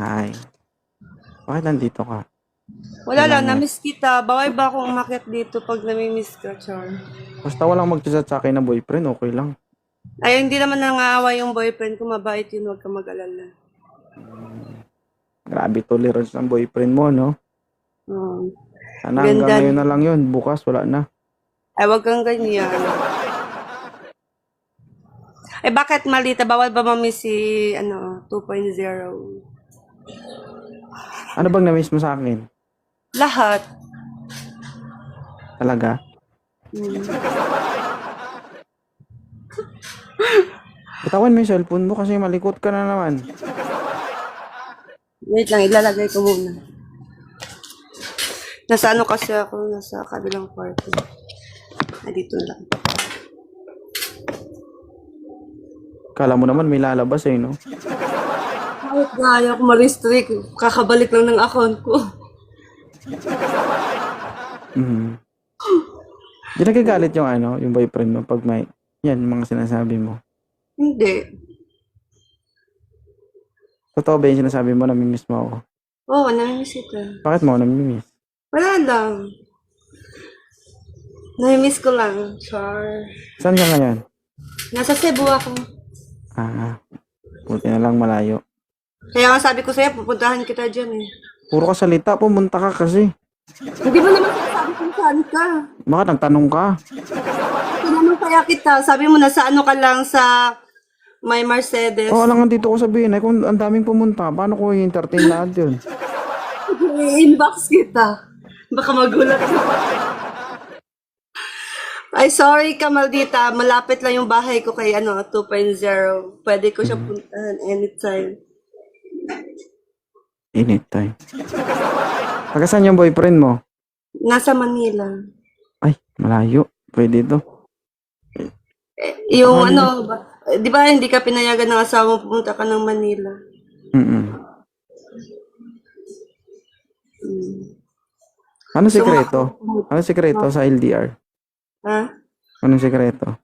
Hi. Bakit nandito ka? Wala lang, Kailangan- na-miss kita. Bawal ba akong umakyat dito pag nami-miss ka, Char? Basta walang magchat sa akin na boyfriend, okay lang. Ay, hindi naman nangaawa yung boyfriend ko. Mabait yun, huwag ka mag-alala. Grabe tolerance ng boyfriend mo, no? Um, Sana hanggang Ganda. ngayon na lang yun. Bukas, wala na. ay, wag kang ganyan. Eh, bakit malita? Bawal ba mamiss si, ano, 2.0? Ano bang na-miss mo sa akin? Lahat. Talaga? Hmm. Bitawan mo yung cellphone mo kasi malikot ka na naman. Wait lang, ilalagay ko muna. Nasa ano kasi ako, nasa kabilang kwarto. Ay, dito lang. Kala mo naman may lalabas eh, no? Nga ayaw ko ma-restrict, kakabalik lang ng account ko. Mhm. Di nagagalit yung ano, yung boyfriend mo pag may, yan, mga sinasabi mo. Hindi. Totoo ba yung sinasabi mo, namimiss mo ako? Oo, oh, namimiss kita. Bakit mo ako namimiss? Wala lang. Namimiss ko lang. Char. Saan ka ngayon? Nasa Cebu ako. Ah, buti na lang malayo. Kaya nga sabi ko sa'yo, pupuntahan kita dyan eh. Puro ka salita, pumunta ka kasi. Hindi mo naman sabi kung saan ka. Bakit nagtanong ka? Tinanong kaya kita. Sabi mo na sa ano ka lang sa may Mercedes. Oh, lang dito ko sabihin. Eh, kung ang daming pumunta, paano ko i-entertain lahat yun? I-inbox kita. Baka magulat ka. Ay, sorry ka, Maldita. Malapit lang yung bahay ko kay ano, 2.0. Pwede ko siya puntahan anytime. Anytime. Taga saan yung boyfriend mo? Nasa Manila. Ay, malayo. Pwede to. Eh, yung ano, ba, di ba hindi ka pinayagan ng asawa mo pumunta ka ng Manila? Mm Hmm. Ano sikreto? Ano sikreto sa LDR? Ha? Anong sikreto?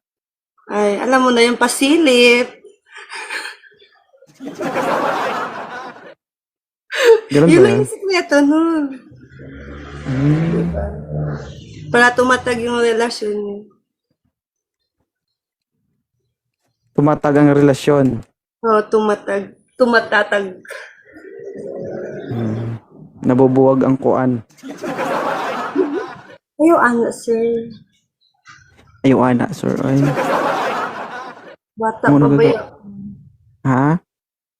Ay, alam mo na yung pasilip. Ganun ba Yun yan? yung sikreto nun. Para tumatag yung relasyon niyo. Tumatag ang relasyon. Oo, tumatag. Tumatatag. Nabubuwag ang kuan. Ayo, ano, sir. Ayaw, ana, sir. Ay. Bata Ano pa ba yun? Ha?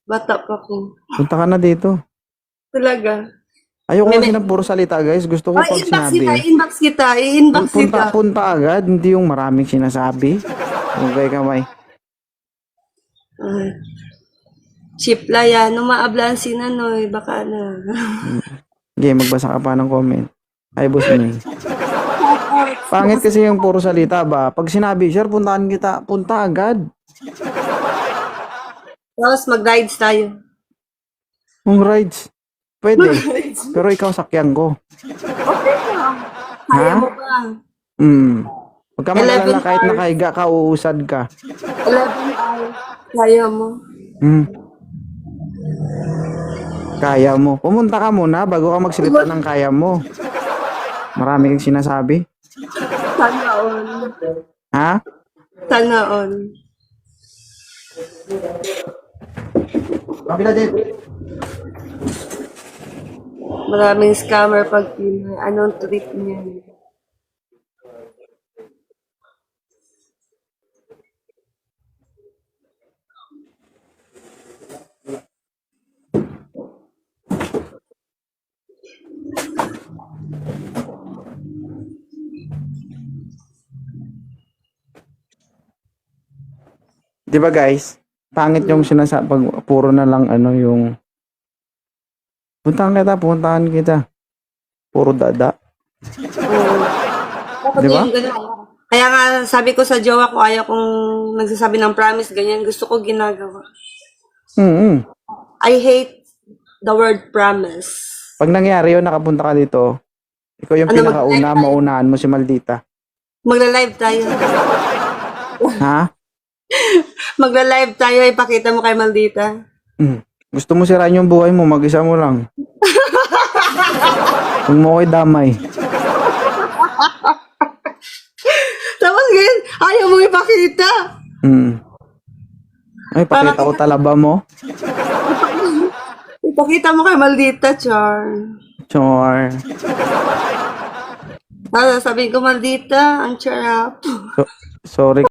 Bata pa ko. Punta ka na dito. Talaga. Ayoko May- kasi ng puro salita, guys. Gusto ko Ay, pag inbox sinabi. kita, inbox kita, i-inbox Punta, kita. punta agad. Hindi yung maraming sinasabi. Okay, kamay. Ay. Chip laya, no maablan si Nanoy, baka na. Okay, magbasa ka pa ng comment. Ay, boss Ming. Pangit kasi yung puro salita ba? Pag sinabi, sir, puntahan kita. Punta agad. Tapos mag-rides tayo. Kung rides. Pwede. Pero ikaw sakyan ko. Okay na. Kaya Ha? mo ba? Hmm. Huwag ka magalala Eleven kahit hours. nakahiga ka, uusad ka. 11 hours. Kaya mo. Hmm. Kaya mo. Pumunta ka muna bago ka magsalita ng kaya mo. Marami kang sinasabi. Sana all. Ha? Sana all. Kapila din. Maraming scammer pag Pinoy. Anong trick niya? Di ba guys? Pangit yung sinasabi. Pag puro na lang ano yung puntahan kita, puntahan kita. Puro dada. Di ba? Kaya nga, sabi ko sa jowa ko, ayaw kong nagsasabi ng promise, ganyan. Gusto ko ginagawa. Mm I hate the word promise. Pag nangyari yun, nakapunta ka dito, ikaw yung Ano, pinakauna, mag-live tayo? maunahan mo si Maldita. Magla-live tayo. Ha? Magla-live tayo, ipakita mo kay Maldita. Mm. Gusto mo sirain yung buhay mo, mag-isa mo lang. Huwag mo ko'y damay. Tapos ngayon, ayaw mo ipakita. Hmm. Ay, pakita ko talaba mo. Ipakita mo kay maldita, Char. Chor. Ah, sabihin ko, maldita, ang charap. So, sorry